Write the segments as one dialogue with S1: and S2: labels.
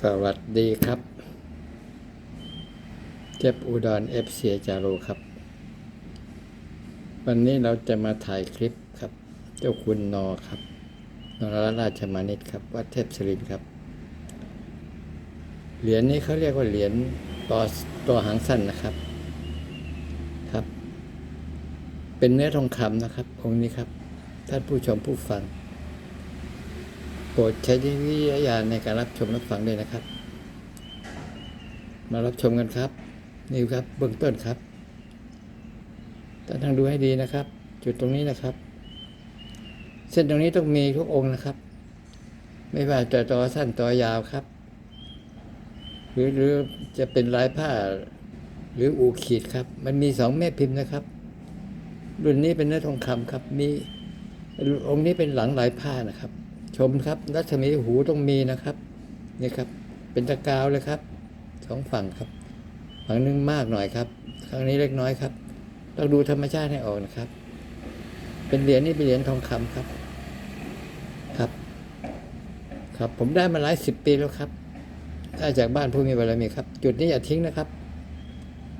S1: สวัสดีครับ เจ็บอุดรเอฟเซียจาโรครับ วันนี้เราจะมาถ่ายคลิปครับ เจ้าคุณนอครับนรราชมานิตครับ วัดเทพศรินครับ เหรียญนี้เขาเรียกว่าเหรียญต่อตัวหางสั้นนะครับครับ เป็นเนื้อทองคำนะครับองค์นี้ครับ ท่านผู้ชมผู้ฟัง โปรดใช้วิจารณญาณในการรับชมรับฟังด้วยนะครับ มารับชมกันครับ นี่ครับเบื้องต้นครับท่ทางดูให้ดีนะครับ จุดตรงนี้นะครับ เส้นตรงนี้ต้องมีทุกองค์นะครับ ไม่ว่าจะต่อสั้นต่อยาวครับ หรือหรือจะเป็นลายผ้าหรืออูขีดครับ มันมีสองแม่พิมพ์นะครับ รุ่นนี้เป็นเนื้อทองคำครับ มีองค์นี้เป็นหลังลายผ้านะครับ มครับรัศมีหูต้องมีนะครับนี่ครับ เป็นตะกาวเลยครับสองฝั่งครับ ฝั่งหนึงมากหน่อยครับครั้งนี้เล็กน้อยครับต้องดูธรรมชาติให้ออกนะครับ เป็นเหรียญนี่เป็นเหรียญทองคำครับ ครับ ครับ ผมได้มาหลายสิบปีแล้วครับได้จากบ้านผู้มีบารมีครับ จุดนี้อย่าทิ้งนะครับ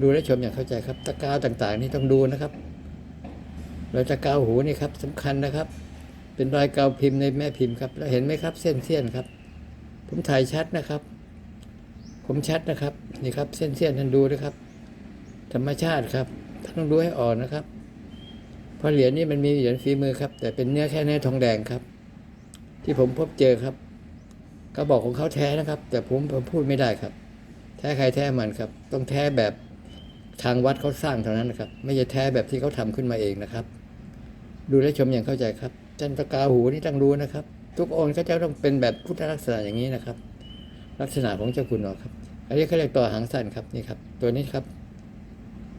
S1: ดูและชมอย่างเข้าใจครับ ตะกาวต่างๆ นี่ต้องดูนะครับเราตะกาวหูนี่ครับสำคัญนะครับ เป็นรอยเกาพิมพ์ในแม่พิมพ์ครับแล้วเห็นไหมครับเส้นเสี้ยนครับ ผมถ่ายชัดนะครับ ผมชัดนะครับนี่ครับ เส้นเสี้ยนท่านดูนะครับ ธรรมชาติครับท่านต้องดูให้อ่อกนะครับ เพราะเหรียญนี้มันมีเหรียญฝีมือครับ แต่เป็นเนื้อแค่เนื้อทองแดงครับ ที่ผมพบเจอครับเขาบอกของเขาแท้นะครับ แต่ผมผมพูดไม่ได้ครับ แท้ใครแท้มันครับ ต้องแท้แบบทางวัดเขาสร้างเท่านั้นนะครับ ไม่ใช่แท้แบบที่เขาทำขึ้นมาเองนะครับ ดูและชมอย่างเข้าใจครับ จันตะกาหูนี่ต้องดูนะครับ ทุกองค์ก็จะต้องเป็นแบบพุทธลักษณะอย่างนี้นะครับ ลักษณะของเจ้าคุณหนอครับ อันนี้เขาเรียกต่อหางสั้นครับนี่ครับ ตัวนี้ครับ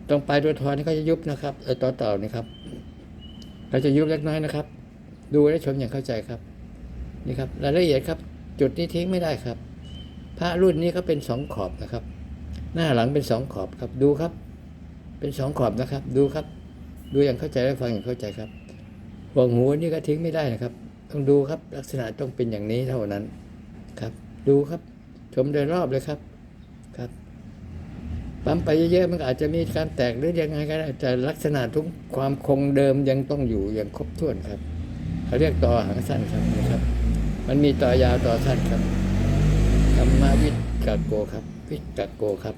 S1: ตรงปลายตัวทอนนี่ก็จะยุบนะครับเออต่อเต่านี่ครับเราจะยุบเล็กน้อยนะครับ ดูและชมอย่างเข้าใจครับ นี่ครับรายละเอียดครับ จุดนี้ทิ้งไม่ได้ครับ พระรุ่นนี้เขาเป็นสองขอบนะครับ หน้าหลังเป็นสองขอบครับดูครับ เป็นสองขอบนะครับ ดูครับ ดูอย่างเข้าใจและฟังอย่างเข้าใจครับ วงหูนี่ก็ทิ้งไม่ได้นะครับ ต้องดูครับลักษณะต้องเป็นอย่างนี้เท่านั้นครับ ดูครับ ชมโดยรอบเลยครับครับปั๊มไปเยอะๆมันอาจจะมีการแตกหรือยังไงก็ได้แต่ลักษณะทุกความคงเดิมยังต้องอยู่อย่างครบถ้วนครับเขาเรียกต่อหางสั้นครับนะครับ มันมีต่อยาวต่อสั้นครับธรรมวิทกาโกครับ วิทกาโกครับ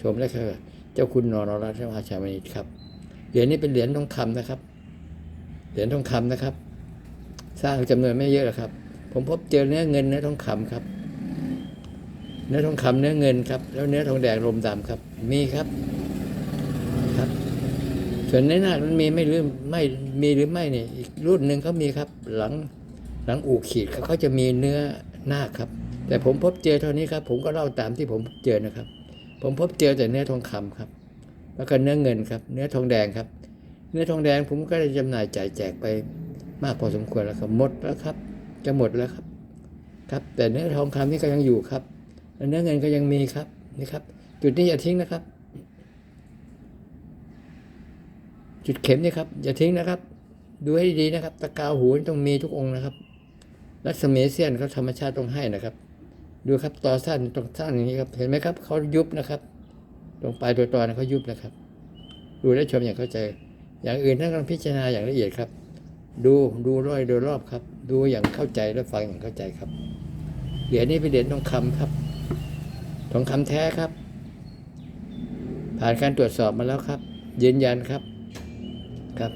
S1: ชมแล้วคือเจ้าคุณนรรัตนราชามณีครับเหรียญนี้เป็นเหรียญทองคำนะครับ เหรียญทองคำนะครับ สร้างจำนวนไม่เยอะหรอกครับ ผมพบเจอเนื้อเงินเนื้อทองคำครับ เนื้อทองคำเนื้อเงินครับ แล้วเนื้อทองแดงลมดำครับ มีครับครับ ส่วนในหน้ามันมีไม่หรือไม่มีหรือไม่เนี่ยอีกรุ่นหนึ่งเขามีครับ หลังหลังอู่ขีดเขาเขาจะมีเนื้อหน้าครับ แต่ผมพบเจอเท่านี้ครับ ผมก็เล่าตามที่ผมเจอนะครับ ผมพบเจอแต่เนื้อทองคำครับ แล้วก็เนื้อเงินครับ เนื้อทองแดงครับ เนื้อทองแดงผมก็ได้จำหน่ายจ่ายแจกไปมากพอสมควรแล้วครับหมดแล้วครับ จะหมดแล้วครับ ครับ แต่เนื้อทองคำนี่ก็ยังอยู่ครับเนื้อเงินก็ยังมีครับนี่ครับ จุดนี้อย่าทิ้งนะครับ จุดเข็มนี่ครับ อย่าทิ้งนะครับ ดูให้ดีนะครับ ตะกาวหูนี่ต้องมีทุกองค์นะครับรัศมีเสี้ยนเขาธรรมชาติต้องให้นะครับ ดูครับต่อสั้นตรงสั้นอย่างนี้ครับ เห็นไหมครับเขายุบนะครับ ตรงปลายตัวตอนเขายุบนะครับ ดูและชมอย่างเข้าใจ อย่างอื่นท่านต้องพิจารณาอย่างละเอียดครับ ดูดูร้อยโดยรอบครับ ดูอย่างเข้าใจและฟังอย่างเข้าใจครับเหรียญนี้เป็นเหรียญทองคำครับทองคำแท้ครับ ผ่านการตรวจสอบมาแล้วครับ ยืนยันครับครับ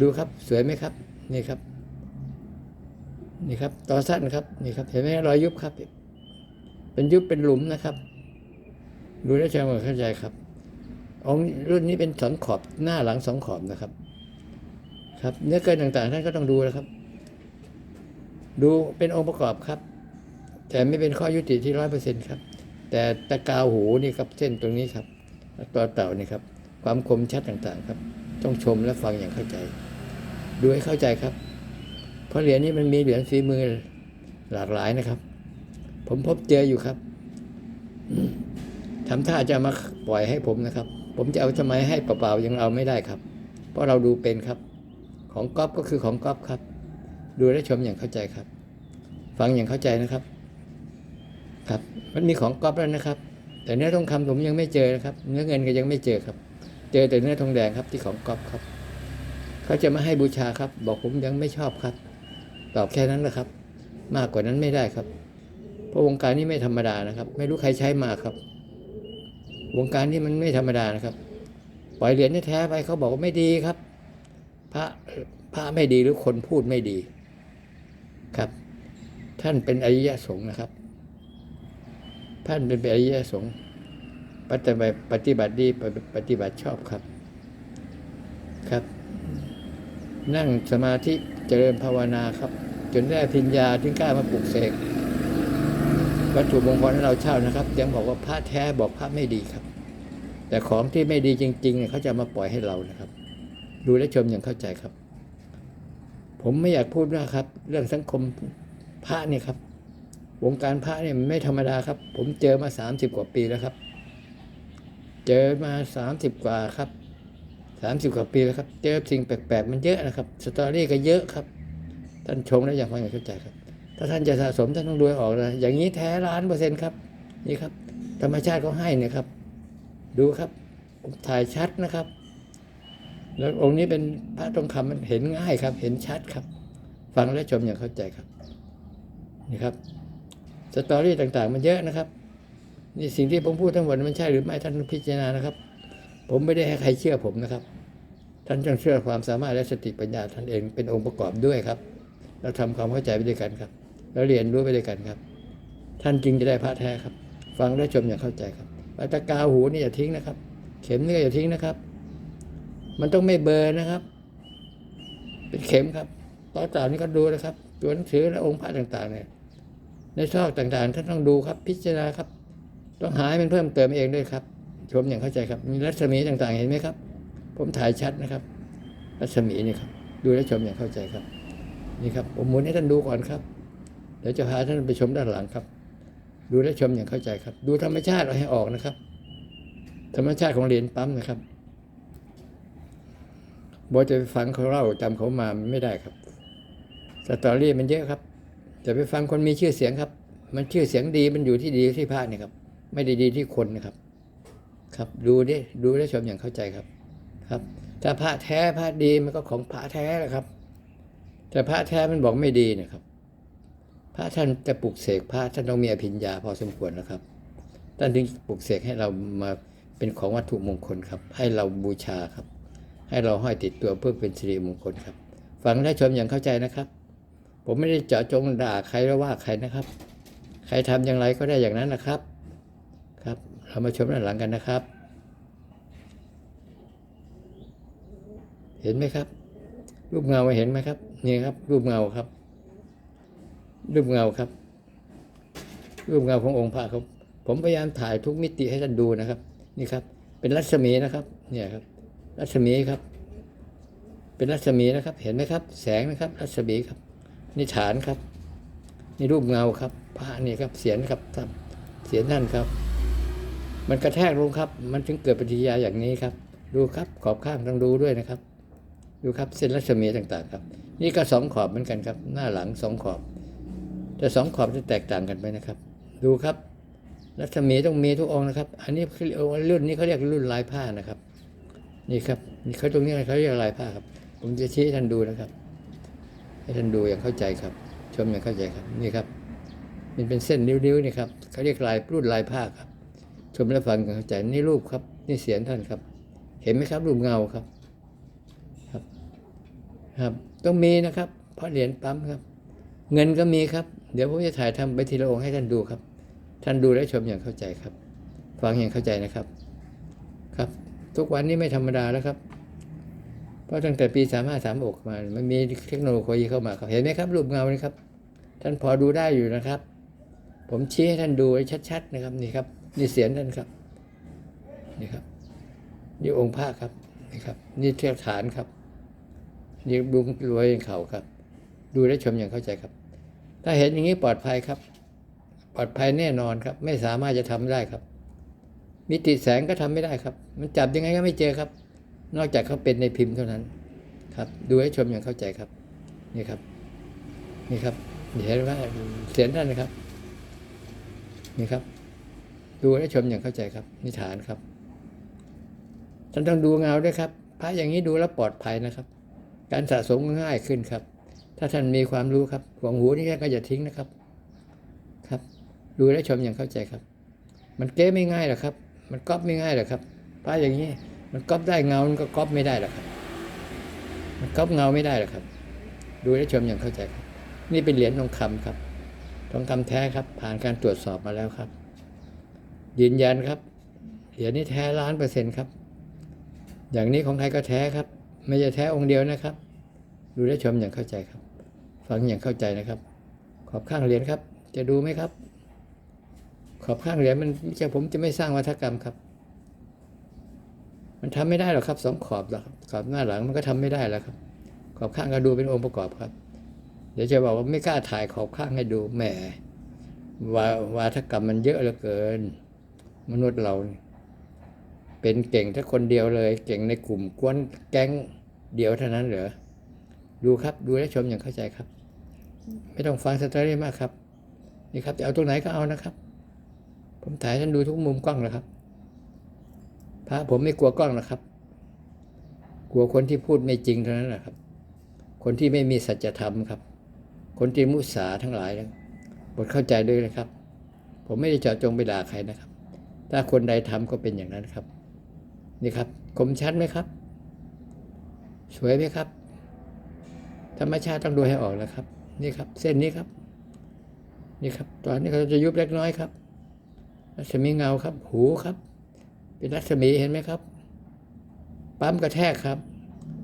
S1: ดูครับสวยไหมครับ นี่ครับ นี่ครับต่อสั้นครับนี่ครับ เห็นไหมรอยยุบครับ เป็นยุบเป็นหลุมนะครับ ดูแลวชมเข้าใจครับ องรุ่นนี้เป็นสองขอบหน้าหลังสองขอบนะครับ ครับ เนื้อเกินต่างๆท่านก็ต้องดูนะครับ ดูเป็นองค์ประกอบครับ แต่ไม่เป็นข้อยุติที่ร้อยเปอร์เซ็นต์ครับ แต่ตะกาวหูนี่ครับเส้นตรงนี้ครับต่อเต่านี่ครับ ความคมชัดต่างๆ ครับ ต้องชมและฟังอย่างเข้าใจ ดูให้เข้าใจครับ เพราะเหรียญนี้มันมีเหรียญฝีมือหลากหลายนะครับ ผมพบเจออยู่ครับทำท่าจะมาปล่อยให้ผมนะครับ ผมจะเอาทำไมให้เปล่าๆยังเอาไม่ได้ครับ เพราะเราดูเป็นครับ ของก๊อฟก็คือของก๊อฟครับ ดูและชมอย่างเข้าใจครับ ฟังอย่างเข้าใจนะครับ ครับ มันมีของก๊อปแล้วนะครับ แต่เนื้อทองคำผมยังไม่เจอนะครับ เนื้อเงินก็ยังไม่เจอครับ เจอแต่เนื้อทองแดงครับที่ของก๊อปครับ เขาจะมาให้บูชาครับ บอกผมยังไม่ชอบครับ ตอบแค่นั้นแหละครับ มากกว่านั้นไม่ได้ครับ เพราะวงการนี้ไม่ธรรมดานะครับ ไม่รู้ใครใช้มาครับ วงการนี้มันไม่ธรรมดานะครับ ปล่อยเหรียญแท้ไปเขาบอกว่าไม่ดีครับ พระพระไม่ดีหรือคนพูดไม่ดีครับ ท่านเป็นอริยสงฆ์นะครับ ท่านเป็นอริยสงฆ์ปฏิบัติปฏิบัติดีปฏิบัติชอบครับครับ นั่งสมาธิเจริญภาวนาครับ จนได้พิญญาถึงกล้ามาปลุกเสก วัตถุมงคลให้เราเช่านะครับยังบอกว่าพระแท้บอกพระไม่ดีครับ แต่ของที่ไม่ดีจริงๆเนี่ยเขาจะมาปล่อยให้เรานะครับ ดูและชมอย่างเข้าใจครับ ผมไม่อยากพูดมากครับ เรื่องสังคมพระเนี่ยครับ วงการพระเนี่ยไม่ธรรมดาครับ ผมเจอมาสามสิบกว่าปีแล้วครับ เจอมาสามสิบกว่าครับสามสิบกว่าปีแล้วครับ เจอสิ่งแปลกๆมันเยอะนะครับสตอรี่ก็เยอะครับท่านชมแล้วอยางฟังอย่างเข้าใจครับ ถ้าท่านจะสะสมท่านต้องดูให้ออกนะอย่างนี้แท้ล้านเปอร์เซ็นต์ครับ นี่ครับ ธรรมชาติเขาให้เนี่ยครับ ดูครับถ่ายชัดนะครับ แล้วองค์นี้เป็นพระทองคำมันเห็นง่ายครับ เห็นชัดครับ ฟังและชมอย่างเข้าใจครับ นี่ครับสตอรี่ต่างๆ มันเยอะนะครับนี่สิ่งที่ผมพูดทั้งหมดมันใช่หรือไม่ท่านพิจารณานะครับ ผมไม่ได้ให้ใครเชื่อผมนะครับ ท่านต้องเชื่อความสามารถและสติปัญญาท่านเองเป็นองค์ประกอบด้วยครับ เราทำความเข้าใจไปด้วยกันครับ แล้วเรียนรู้ไปด้วยกันครับ ท่านจึงจะได้พระแท้ครับ ฟังและชมอย่างเข้าใจครับปตะกาหูนี่อย่าทิ้งนะครับ เข็มนี่ก็อย่าทิ้งนะครับ มันต้องไม่เบอร์นะครับ เป็นเข็มครับต่อต่างนี่ก็ดูนะครับตัวหนังสือและองค์พระต่างๆเนี่ยในซอกต่างๆท่านต้องดูครับ พิจารณาครับ ต้องหาให้มันเพิ่มเติมเองด้วยครับ ชมอย่างเข้าใจครับมีรัศมีต่างๆ เห็นไหมครับ ผมถ่ายชัดนะครับ รัศมีนี่ครับ ดูและชมอย่างเข้าใจครับ นี่ครับ ผมหมุนให้ท่านดูก่อนครับ เดี๋ยวจะพาท่านไปชมด้านหลังครับ ดูและชมอย่างเข้าใจครับ ดูธรรมชาติเอาให้ออกนะครับ ธรรมชาติของเหรียญปั๊มนะครับบอจะไปฟังเขาเล่าจำเขามาไม่ได้ครับสตอรี่มันเยอะครับจะไปฟังคนมีชื่อเสียงครับ มันชื่อเสียงดีมันอยู่ที่ดีที่พระเนี่ยครับ ไม่ได้ดีที่คนนะครับ ครับดูดิดูและชมอย่างเข้าใจครับ ครับถ้าพระแท้พระดีมันก็ของพระแท้แหละครับ แต่พระแท้มันบอกไม่ดีนะครับ ระท่านจะปลุกเสกพระท่านต้องมีอภิญญาพอสมควรนะครับท่านถึงปลุกเสกให้เรามาเป็นของวัตถุมงคลครับ ให้เราบูชาครับ ให้เราห้อยติดตัวเพื่อเป็นสิริมงคลครับ ฟังและชมอย่างเข้าใจนะครับ ผมไม่ได้เจาะจงด่าใครหรือว่าใครนะครับ ใครทำอย่างไรก็ได้อย่างนั้นนะครับ ครับ เรามาชมด้านหลังกันนะครับ เห็นไหมครับ รูปเงาเห็นไหมครับนี่ครับ รูปเงาครับ รูปเงาครับ รูปเงาขององค์พระครับ ผมพยายามถ่ายทุกมิติให้ท่านดูนะครับ นี่ครับ เป็นรัศมีนะครับ เนี่ยครับ รัศมีครับ เป็นรัศมีนะครับ เห็นไหมครับ แสงนะครับ รัศมีครับ นี่ฐานครับ นี่รูปเงาครับพระนี่ครับ เสียนครับครับเสียนนั่นครับ มันกระแทกลงครับ มันถึงเกิดปฏิกิริยาอย่างนี้ครับ ดูครับขอบข้างต้องดูด้วยนะครับ ดูครับเส้นรัศมีต่างๆ ครับ นี่ก็สองขอบเหมือนกันครับ หน้าหลังสองขอบ แต่สองขอบจะแตกต่างกันไปนะครับ ดูครับรัศมีต้องมีทุกองนะครับ อันนี้รุ่นนี้เขาเรียกรุ่นลายผ้านะครับ นี่ครับนี่เขาตรงนี้เขาเรียกลายผ้าครับ ผมจะชี้ให้ท่านดูนะครับ ให้ท่านดูอย่างเข้าใจครับ ชมอย่างเข้าใจครับ นี่ครับ มันเป็นเส้นนิ้วๆนี่ครับเขาเรียกลายรุ่นลายผ้าครับ ชมและฟังอย่างเข้าใจนี่รูปครับ นี่เสียงท่านครับ เห็นไหมครับ รูปเงาครับ ครับ ครับ ต้องมีนะครับ เพราะเหรียญปั๊มครับ เงินก็มีครับ เดี๋ยวผมจะถ่ายทำไปทีละองค์ให้ท่านดูครับ ท่านดูและชมอย่างเข้าใจครับ ฟังอย่างเข้าใจนะครับ ครับ ทุกวันนี้ไม่ธรรมดาแล้วครับ เพราะตั้งแต่ปีสามห้าสามอกมา มันมีเทคโนโลยีเข้ามาครับ เห็นไหมครับ รูปเงานี่ครับ ท่านพอดูได้อยู่นะครับ ผมชี้ให้ท่านดูไว้ชัดๆนะครับนี่ครับ นี่เสียงท่านครับ นี่ครับ นี่องค์พระครับ นี่ครับ นี่เทียบฐานครับนี่ดุงรวยเข่าครับดูและชมอย่างเข้าใจครับ ถ้าเห็นอย่างนี้ปลอดภัยครับ ปลอดภัยแน่นอนครับ ไม่สามารถจะทำได้ครับ มิติแสงก็ทำไม่ได้ครับ มันจับยังไงก็ไม่เจอครับ นอกจากเขาเป็นในพิมพ์เท่านั้นครับ ดูให้ชมอย่างเข้าใจครับ นี่ครับ นี่ครับเห็นว่าเสียงท่านนะครับ นี่ครับ ดูและชมอย่างเข้าใจครับ นิฐานครับท่านต้องดูเงาด้วยครับพระอย่างนี้ดูแล้วปลอดภัยนะครับ การสะสมง่ายขึ้นครับ ถ้าท่านมีความรู้ครับหวงหูนี่ก็อย่าทิ้งนะครับ ครับ ดูและชมอย่างเข้าใจครับ มันเก้ไม่ง่ายหรอกครับ มันก๊อปไม่ง่ายหรอกครับพระอย่างนี้ มันก๊อปได้เงา มันก็ก๊อปไม่ได้หรอกครับ มันก๊อปเงาไม่ได้หรอกครับ ดูและชมอย่างเข้าใจครับ นี่เป็นเหรียญทองคำครับ ทองคำแท้ครับ ผ่านการตรวจสอบมาแล้วครับ ยืนยันครับ เหรียญนี้แท้ล้านเปอร์เซ็นต์ครับ อย่างนี้ของใครก็แท้ครับ ไม่ใช่แท้องค์เดียวนะครับ ดูและชมอย่างเข้าใจครับ ฟังอย่างเข้าใจนะครับ ขอบข้างเหรียญครับ จะดูไหมครับ ขอบข้างเหรียญมันไม่ใช่ผมจะไม่สร้างวัฒกรรมครับ มันทำไม่ได้หรอกครับสองขอบหรอกครับขอบหน้าหลังมันก็ทำไม่ได้แล้วครับ ขอบข้างก็ดูเป็นองค์ประกอบครับ เดี๋ยวจะบอกว่าไม่กล้าถ่ายขอบข้างให้ดูแหมวาวาทกรรมมันเยอะเหลือเกิน มนุษย์เราเนี่ยเป็นเก่งแค่คนเดียวเลย เก่งในกลุ่มกวนแก๊งเดียวเท่านั้นเหรอดูครับ ดูและชมอย่างเข้าใจครับ ไม่ต้องฟังสตอรี่มากครับ นี่ครับจะเอาตรงไหนก็เอานะครับ ผมถ่ายท่านดูทุกมุมกล้องนะครับพระผมไม่กลัวกล้องนะครับ กลัวคนที่พูดไม่จริงเท่านั้นแหละครับ คนที่ไม่มีสัจธรรมครับ คนที่มุสาทั้งหลายนะบทเข้าใจด้วยนะครับ ผมไม่ได้เจาะจงไปด่าใครนะครับ ถ้าคนใดทำก็เป็นอย่างนั้นครับ นี่ครับคมชัดไหมครับ สวยไหมครับ ธรรมชาติต้องดูให้ออกนะครับ นี่ครับ เส้นนี้ครับ นี่ครับตอนนี้เขาจะยุบเล็กน้อยครับ รัศมีเงาครับ หูครับ เป็นรัศมีเห็นไหมครับ ปั๊มกระแทกครับ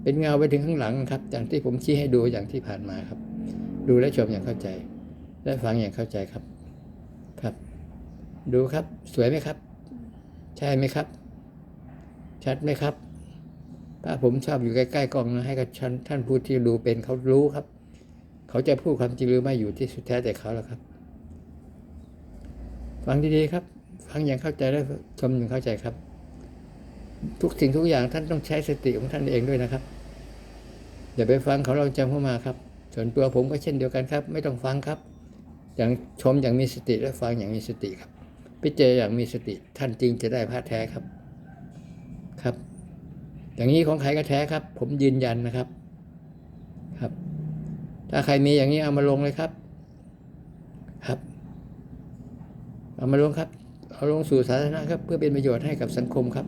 S1: เป็นเงาไปถึงข้างหลังครับ อย่างที่ผมชี้ให้ดูอย่างที่ผ่านมาครับ ดูและชมอย่างเข้าใจ และฟังอย่างเข้าใจครับ ครับ ดูครับ สวยไหมครับ ใช่ไหมครับ ชัดไหมครับถ้าผมชอบอยู่ใกล้ๆกล้องนะให้กับท่านท่านผู้ที่ดูเป็นเขารู้ครับ เขาจะพูดความจริงหรือไม่อยู่ที่สุดแท้แต่เขาแล้วครับ ฟังดีๆครับ ฟังอย่างเข้าใจและชมอย่างเข้าใจครับ ทุกสิ่งทุกอย่างท่านต้องใช้สติของท่านเองด้วยนะครับอย่าไปฟังเขาเราจำเข้ามาครับ ส่วนตัวผมก็เช่นเดียวกันครับ ไม่ต้องฟังครับ อย่างชมอย่างมีสติและฟังอย่างมีสติครับ พิจารณาอย่างมีสติท่านจริงจะได้พระแท้ครับครับ อย่างนี้ของใครก็แท้ครับ ผมยืนยันนะครับ ถ้าใครมีอย่างนี้เอามาลงเลยครับ ครับ เอามาลงครับ เอาลงสู่สาธารณะครับ เพื่อเป็นประโยชน์ให้กับสังคมครับ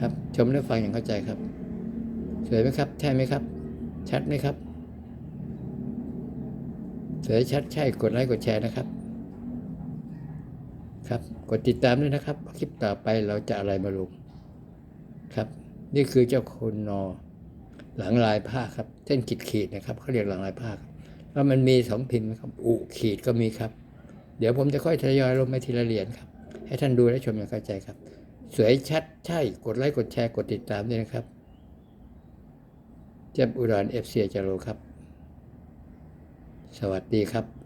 S1: ครับ ชมและฟังอย่างเข้าใจครับ สวยไหมครับ ใช่ไหมครับ ชัดไหมครับสวยชัดใช่กดไลค์กดแชร์นะครับ ครับ กดติดตามด้วยนะครับ คลิปต่อไปเราจะอะไรมาลงครับ นี่คือเจ้าคนนอ หลังลายผ้าครับเส้นขีดขีดๆนะครับเขาเรียกหลังลายผ้าแล้วมันมีสองพิมพ์ครับอุขีดก็มีครับ เดี๋ยวผมจะค่อยทยอยลงไปทีละเหรียญครับ ให้ท่านดูและชมอย่างเข้าใจครับ สวยชัดใช่กดไลค์กดแชร์กดติดตามด้วยนะครับเจ็บอุดรเอฟซีจาโรครับ สวัสดีครับ